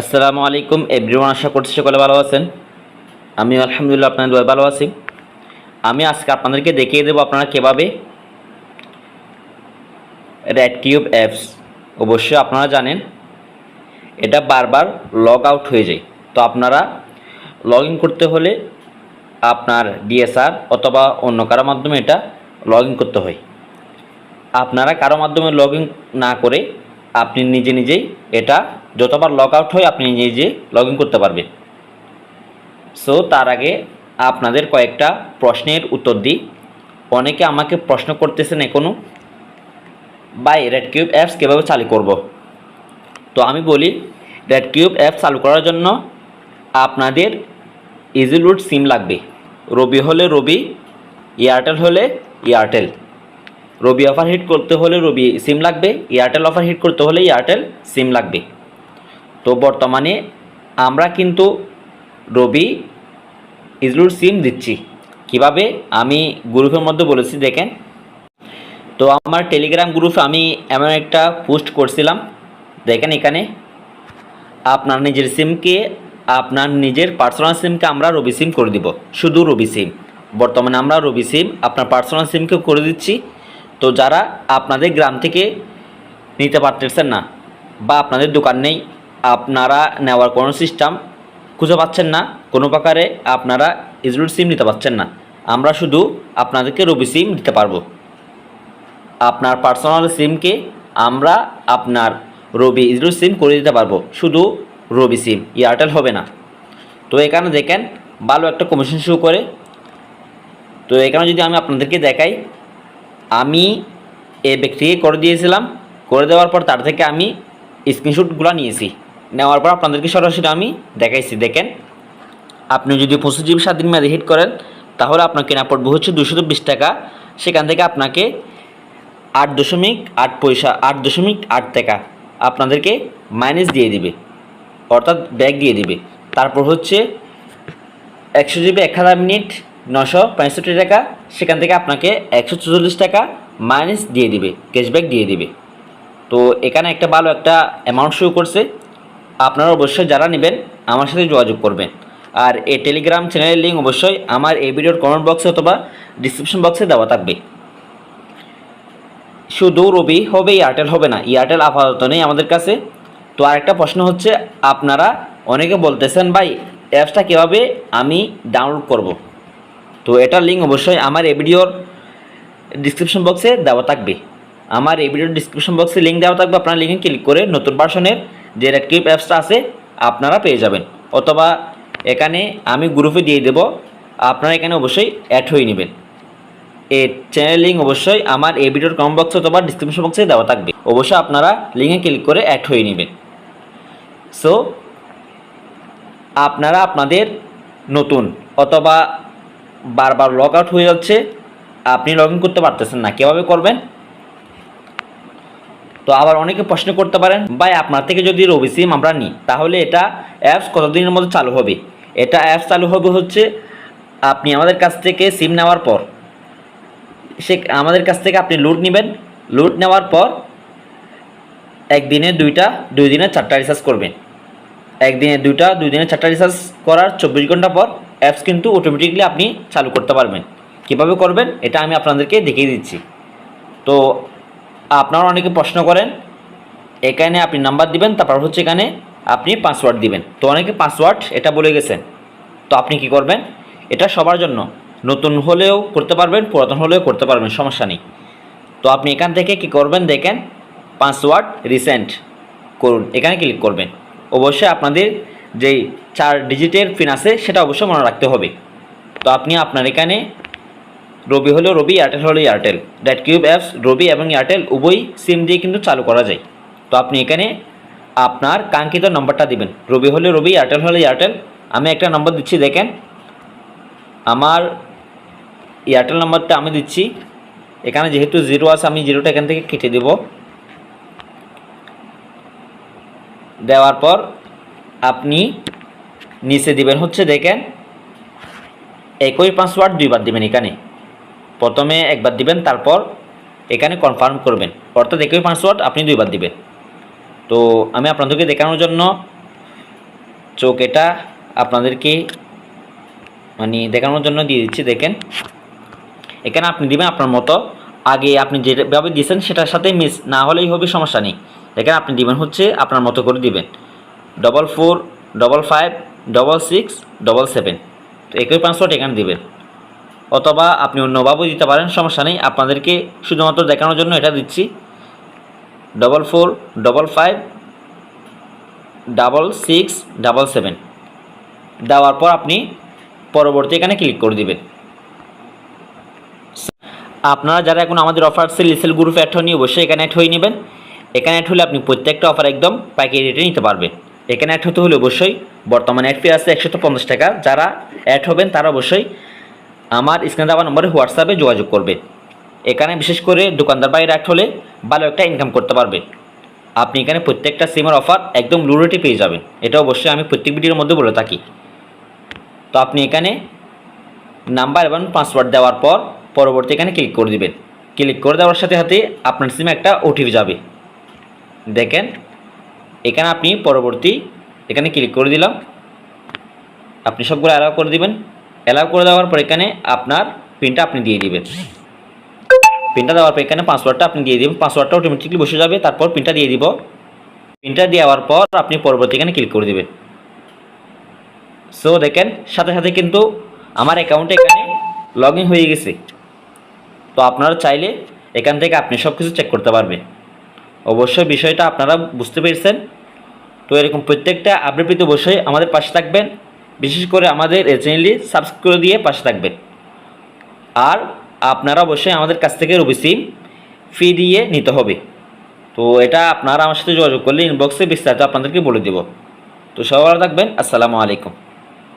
আসসালামু আলাইকুম এভরিওয়ান আশা করছি সকলে ভালো আছেন। আমি আলহামদুলিল্লাহ, আপনাদের দোয়া ভালো আছি। আমি আজকে আপনাদেরকে দেখিয়ে দেবো আপনারা কীভাবে রেড কিউব অ্যাপস অবশ্যই আপনারা জানেন, এটা বারবার লগ আউট হয়ে যায়। তো আপনারা লগ ইন করতে হলে আপনার ডিএসআর অথবা অন্য কারোর মাধ্যমে এটা লগ ইন করতে হয়। আপনারা কারও মাধ্যমে লগ ইন না করে আপনি নিজে নিজেই এটা যতবার লগ আউট হয় আপনি নিজে লগ ইন করতে পারবেন। সো তার আগে আপনাদের কয়েকটা প্রশ্নের উত্তর দিই। অনেকে আমাকে প্রশ্ন করতেছেন এখনও বাই রেড কিউব অ্যাপস কীভাবে চালু করব? তো আমি বলি রেড কিউব অ্যাপ চালু করার জন্য আপনাদের ইজিলুট সিম লাগবে। রবি হলে রবি এয়ারটেল হলে এয়ারটেল রবি অফার হিট করতে হলে রবি সিম লাগবে এয়ারটেল অফার হিট করতে হলে এয়ারটেল সিম লাগবে। তো বর্তমানে আমরা কিন্তু রবি ইজলুর সিম দিচ্ছি। কীভাবে? আমি গ্রুপের মধ্যে বলেছি, দেখেন। তো আমার টেলিগ্রাম গ্রুপে আমি এমন একটা পোস্ট করছিলাম। দেখেন এখানে, আপনার নিজের সিমকে আপনার নিজের পার্সোনাল সিমকে আমরা রবি সিম করে দিব। শুধু রবি সিম বর্তমানে আমরা রবি সিম আপনার পার্সোনাল সিমকে করে দিচ্ছি। তো যারা আপনাদের গ্রাম থেকে নিতে পারতেছেন না বা আপনাদের দোকান নেই আপনারা নেওয়ার কোনো সিস্টেম খুঁজে পাচ্ছেন না। কোনো প্রকারে আপনারা ইজরুল সিম নিতে পারছেন না। আমরা শুধু আপনাদেরকে রবি সিম দিতে পারব। আপনার পার্সোনাল সিমকে আমরা আপনার রবি ইজরুল সিম করে দিতে পারব। শুধু রবি সিম এয়ারটেল হবে না। তো এখানে দেখেন, ভালো একটা কমিশন শুরু করে। তো এখানে যদি আমি আপনাদেরকে দেখাই, আমি এ ব্যক্তিকে করে দিয়েছিলাম। করে দেওয়ার পর তার থেকে আমি স্ক্রিনশটগুলো নিয়েছি। নেওয়ার পর আপনাদেরকে সরাসরি আমি দেখাইছি। দেখেন, আপনি যদি পঁচিশ জিবি সাত দিন মেয়াদে হিট করেন, তাহলে আপনার কেনা পড়বে হচ্ছে দুশো বিশ টাকা। সেখান থেকে আপনাকে আট দশমিক আট পয়সা, আট দশমিক আট টাকা আপনাদেরকে মাইনাস দিয়ে দিবে। অর্থাৎ ব্যাগ দিয়ে দিবে। তারপর হচ্ছে একশো জিবি এক হাজার মিনিট নশো পঁয়ষট্টি টাকা, সেখান থেকে আপনাকে একশো চল্লিশ টাকা মাইনাস দিয়ে দিবে ক্যাশব্যাক দিয়ে দিবে। তো এখানে একটা ভালো একটা অ্যামাউন্ট শো করছে। আপনারা অবশ্যই যারা নেবেন আমার সাথে যোগাযোগ করবেন। আর এই টেলিগ্রাম চ্যানেলের লিঙ্ক অবশ্যই আমার এই ভিডিওর কমেন্ট বক্সে অথবা ডিসক্রিপশন বক্সে দেওয়া থাকবে। শুধু রবি হবে এয়ারটেল হবে না এয়ারটেল আপাতত নেই আমাদের কাছে। তো আরেকটা প্রশ্ন হচ্ছে, আপনারা অনেকে বলতেছেন, ভাই অ্যাপসটা কীভাবে আমি ডাউনলোড করব? তো এটার লিঙ্ক অবশ্যই আমার এই ভিডিওর ডিসক্রিপশন বক্সে দেওয়া থাকবে। আমার এই ভিডিওর ডিসক্রিপশন বক্সে লিঙ্ক দেওয়া থাকবে, আপনার লিঙ্কে ক্লিক করে নতুন ভার্সনের যে রেডক্রিপ অ্যাপসটা আছে, আপনারা পেয়ে যাবেন। অথবা এখানে আমি গ্রুপে দিয়ে দেব, আপনারা এখানে অবশ্যই অ্যাড হয়ে নেবেন। এই চ্যানেল লিঙ্ক অবশ্যই আমার এই ভিডিওর কমেন্ট বক্সে অথবা ডিসক্রিপশন বক্সে দেওয়া থাকবে। অবশ্যই আপনারা লিঙ্কে ক্লিক করে অ্যাড হয়ে নেবেন। সো আপনারা আপনাদের নতুন অথবা বারবার লগ আউট হয়ে যাচ্ছে, আপনি লগ ইন করতে পারতেছেন না। কীভাবে করবেন? তো আবার অনেকে প্রশ্ন করতে পারেন, ভাই, আপনার থেকে যদি রবি সিম আমরা নিই, তাহলে এটা অ্যাপস কতদিনের মধ্যে চালু হবে? এটা অ্যাপস চালু হবে হচ্ছে, আপনি আমাদের কাছ থেকে সিম নেওয়ার পর, সে আমাদের কাছ থেকে আপনি লুট নেবেন। লুট নেওয়ার পর একদিনে দুইটা, দুই দিনে চারটা রিচার্জ করবেন। একদিনে দুইটা, দুই দিনে চারটা রিচার্জ করার চব্বিশ ঘণ্টা পর অ্যাপস কিন্তু অটোমেটিকলি আপনি চালু করতে পারবেন। কীভাবে করবেন, এটা আমি আপনাদেরকে দেখিয়ে দিচ্ছি। তো আপনারা অনেকে প্রশ্ন করেন, এখানে আপনি নাম্বার দিবেন, তারপর হচ্ছে এখানে আপনি পাসওয়ার্ড দিবেন। তো অনেকে পাসওয়ার্ড এটা বলে গেছেন তো আপনি কি করবেন? এটা সবার জন্য। নতুন হলেও করতে পারবেন, পুরাতন হলেও করতে পারবেন, সমস্যা নেই। তো আপনি এখান থেকে কি করবেন দেখেন পাসওয়ার্ড রিসেন্ট করুন। এখানে ক্লিক করবেন। অবশ্যই আপনাদের যেই চার ডিজিটের পিন আছে, সেটা অবশ্যই মনে রাখতে হবে। তো আপনি আপনার এখানে রবি হলেও রবি এয়ারটেল হলেও এয়ারটেল ডেট কিউব অ্যাপস রবি এবং এয়ারটেল উভয় সিম দিয়ে কিন্তু চালু করা যায়। তো আপনি এখানে আপনার কাঙ্ক্ষিত নম্বরটা দিবেন। রবি হলে রবি এয়ারটেল হলে এয়ারটেল আমি একটা নম্বর দিচ্ছি, দেখেন। আমার এয়ারটেল নম্বরটা আমি দিচ্ছি। এখানে যেহেতু জিরো আছে, আমি জিরোটা এখান থেকে কেটে দেব। দেওয়ার পর আপনি নিচে দিবেন হচ্ছে, দেখেন। একই পাসওয়ার্ড দুইবার দিবেন এখানে। প্রথমে একবার দিবেন, তারপর এখানে কনফার্ম করবেন। অর্থাৎ একই পাসওয়ার্ড আপনি দুইবার দিবেন। তো আমি আপনাদেরকে দেখানোর জন্য চোখ এটা আপনাদেরকে মানে দেখানোর জন্য দিয়ে দিচ্ছি, দেখেন। এখানে আপনি দিবেন আপনার মতো। আগে আপনি যেভাবে দিয়েছেন সেটার সাথে মিস না হলেই হবে, সমস্যা নেই। এখানে আপনি দিবেন হচ্ছে আপনার মতো করে দিবেন। Double four double five double six double seven তো একই পাসওয়ার্ড এখানে দিবেন। অথবা আপনি অন্যভাবেও দিতে পারেন, সমস্যা নেই। আপনাদেরকে শুধুমাত্র দেখানোর জন্য এটা দিচ্ছি। Double four double five double six double seven দেওয়ার পর আপনি পরবর্তী এখানে ক্লিক করে দিবেন। আপনারা যারা এখন আমাদের অফার সেল সেল গ্রুপে অ্যাড হয়নি অবশ্যই এখানে অ্যাড হয়ে নেবেন। এখানে অ্যাড হলে আপনি প্রত্যেকটা অফার একদম পাইকারি রেটে নিতে পারবেন। এখানে অ্যাড হতে হলে অবশ্যই বর্তমানে অ্যাড ফি আছে পঞ্চাশ টাকা। যারা অ্যাড হবেন তারা অবশ্যই আমার স্ক্রিনে দেওয়া নম্বরে হোয়াটসঅ্যাপে যোগাযোগ করবে। এখানে বিশেষ করে দোকানদার বাইরে অ্যাড হলে ভালো একটা ইনকাম করতে পারবে। আপনি এখানে প্রত্যেকটা সিমের অফার একদম লো রেটে পেয়ে যাবেন। এটা অবশ্যই আমি প্রত্যেক ভিডিওর মধ্যে বলে থাকি। তো আপনি এখানে নাম্বার এবং পাসওয়ার্ড দেওয়ার পর পরবর্তী এখানে ক্লিক করে দিবেন। ক্লিক করে দেওয়ার সাথে সাথে আপনার সিমে একটা ওটিপি যাবে। দেখেন, এখানে আপনি পরবর্তী এখানে ক্লিক করে দিলাম। আপনি সবগুলো অ্যালাউ করে দিবেন। অ্যালাউ করে দেওয়ার পর এখানে আপনার পিনটা আপনি দিয়ে দিবেন। পিনটা দেওয়ার পর এখানে পাসওয়ার্ডটা আপনি দিয়ে দিবেন। পাসওয়ার্ডটা অটোমেটিকলি বসে যাবে, তারপর পিনটা দিয়ে দিব। পিনটা দেওয়ার পর আপনি পরবর্তী এখানে ক্লিক করে দিবেন। সো দেখেন, সাথে সাথে কিন্তু আমার অ্যাকাউন্টে এখানে লগ হয়ে গেছে। তো আপনারা চাইলে এখান থেকে আপনি সব কিছু চেক করতে পারবেন। অবশ্যই বিষয়টা আপনারা বুঝতে পেরেছেন। তো এরকম প্রত্যেকটা আপডেট পেতে অবশ্যই আমাদের পাশে থাকবেন। বিশেষ করে আমাদের এই চ্যানেলটি সাবস্ক্রাইব করে দিয়ে পাশে থাকবেন। আর আপনারা অবশ্যই আমাদের কাছ থেকে রবি সিম ফি দিয়ে নিতে হবে। তো এটা আপনারা আমার সাথে যোগাযোগ করলে ইনবক্সে বিস্তারিত আপনাদেরকে বলে দেব। তো সবাই থাকবেন। আসসালামু আলাইকুম।